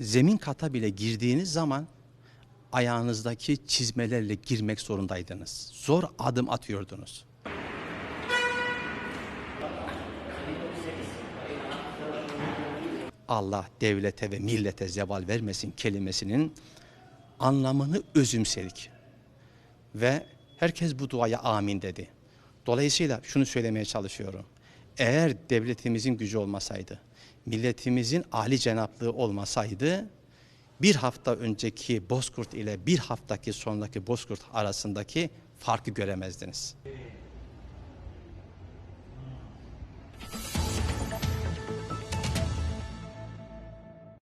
zemin kata bile girdiğiniz zaman ayağınızdaki çizmelerle girmek zorundaydınız. Zor adım atıyordunuz. Allah devlete ve millete zeval vermesin kelimesinin anlamını özümsedik. Ve herkes bu duaya amin dedi. Dolayısıyla şunu söylemeye çalışıyorum. Eğer devletimizin gücü olmasaydı, milletimizin âli cenaplığı olmasaydı, bir hafta önceki Bozkurt ile bir haftaki sonraki Bozkurt arasındaki farkı göremezdiniz.